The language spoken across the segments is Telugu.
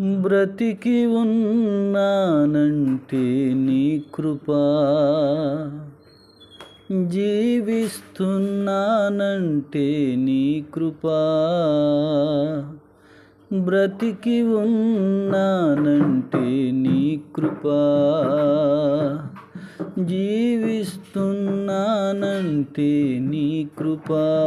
బ్రతికి ఉన్నానంటే నీ కృపా. జీవిస్తున్నానంటే నీ కృపా. బ్రతికి ఉన్నానంటే నీ కృపా. జీవిస్తున్నానంటే నీ కృపా.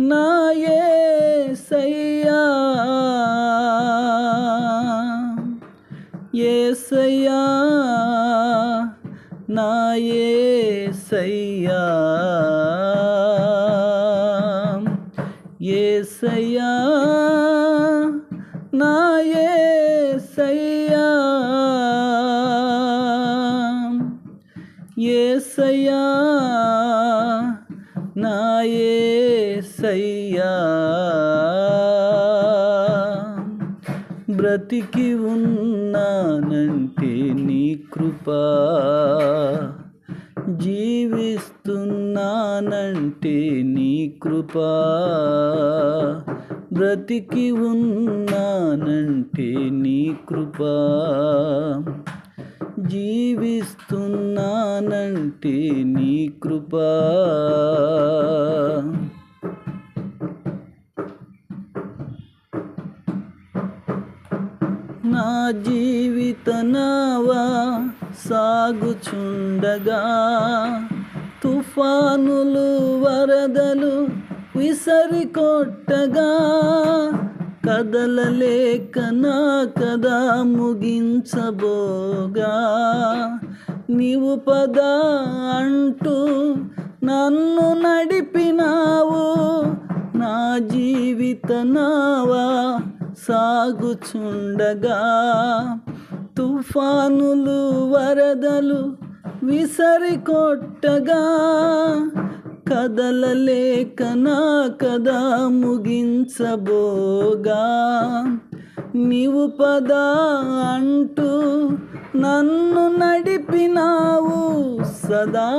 నా ఏసయ్యా. ఏసయ్యా నా సయ్యా ఏసయ్యా నా ఏసయ్యా. ఏసయ్యా నాయే ఏసయ్యా. బ్రతికి ఉన్నానంటే నీ కృపా. జీవిస్తున్నానంటే నీ కృపా. బ్రతికి ఉన్నానంటే నీ కృపా. జీవిస్తున్నానంటే నీ కృపా. నా జీవిత నావా సాగుచుండగా. తుఫానులు వరదలు విసరి కొట్టగా కదలలేక నా కదా ముగించబోగా. నీవు పద అంటూ నన్ను నడిపినావు. నా జీవిత నావా సాగుచుండగా తుఫానులు వరదలు విసరి కొట్టగా కదలలేక నా కదా ముగించబోగా. నీవు పద అంటూ నన్ను నడిపినావు సదా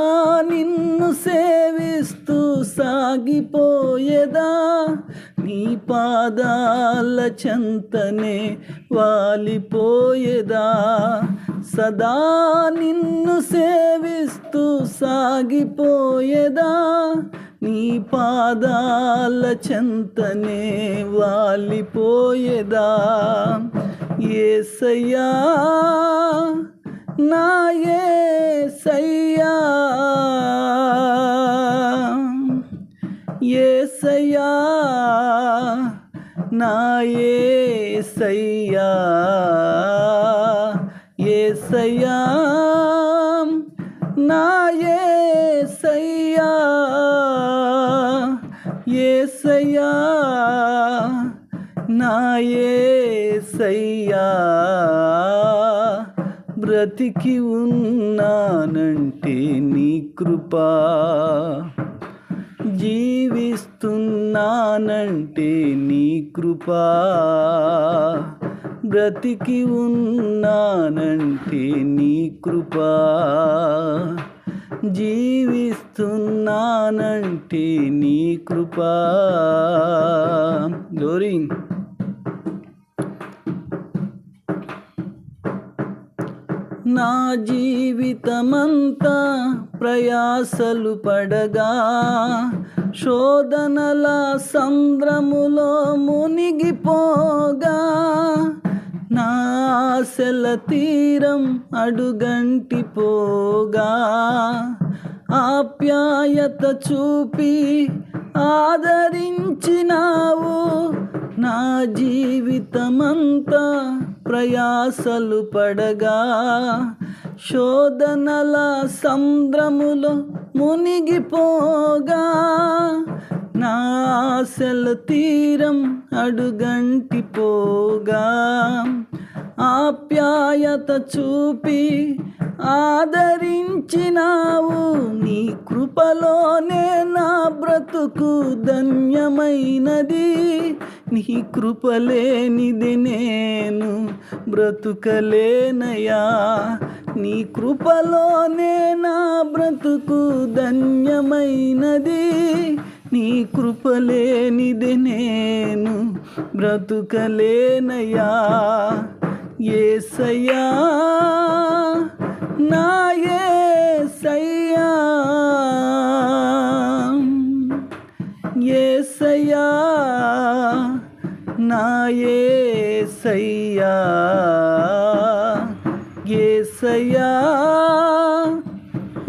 నిన్ను సేవిస్తూ సాగిపోయేదా? నీ పాదాల చెంతనే వాలిపోయేదా? సదా నిన్ను సేవిస్తూ సాగిపోయేదా? నీ పాదాల చెంతనే వాలిపోయేదా? ఏసయ్యా నా ఏసయ్యా. ఏసయ్యా నా ఏసయ్యా నాయే నా ఏసయ్యా ఏసయ్యా నా ఏసయ్యా బ్రతికి ఉన్నానంటే నీ కృపా ఉన్నానంటే నీ కృపా. బ్రతికి ఉన్నానంటే నీ కృపా. జీవిస్తున్నానంటే నీ కృపా. డోరింగ్ నా జీవితమంతా ప్రయాసలు పడగా శోధనల సంద్రములో మునిగిపోగా నా ఆశల తీరం అడుగంటి పోగా ఆప్యాయత చూపి ఆదరించినావు నా జీవితమంతా ప్రయాసలు పడగా. శోధనల సంద్రములో మునిగిపోగా నా ఆశల తీరం అడుగంటి పోగా ఆప్యాయత చూపి ఆదరించినావు నీ కృపలోనే నా బ్రతుకు ధన్యమైనది. నీ కృపలేనిది నేను బ్రతుకలేనయా నీ కృపలోనే నా బ్రతుకు ధన్యమైనది. నీ కృపలేనిది నేను బ్రతుకలేనయా ఏసయ్యా నా ఏసయ్యా. ఏసయ్యా నా ఏసయ్యా. ఏసయ్యా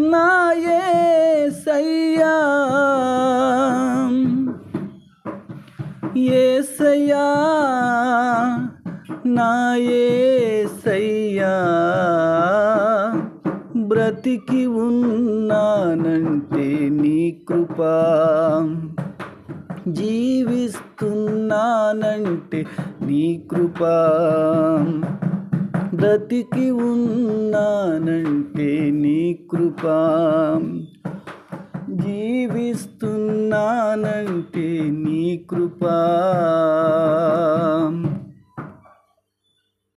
నా ఏసయ్యా ఏసయ్యా నా ఏసయ్యా బ్రతికి ఉన్నానంటే నీ కృపా. జీవిస్తున్నానంటే నీ కృపా. బ్రతికి ఉన్నానంటే నీ కృపా. జీవిస్తున్నానంటే నీ కృపా.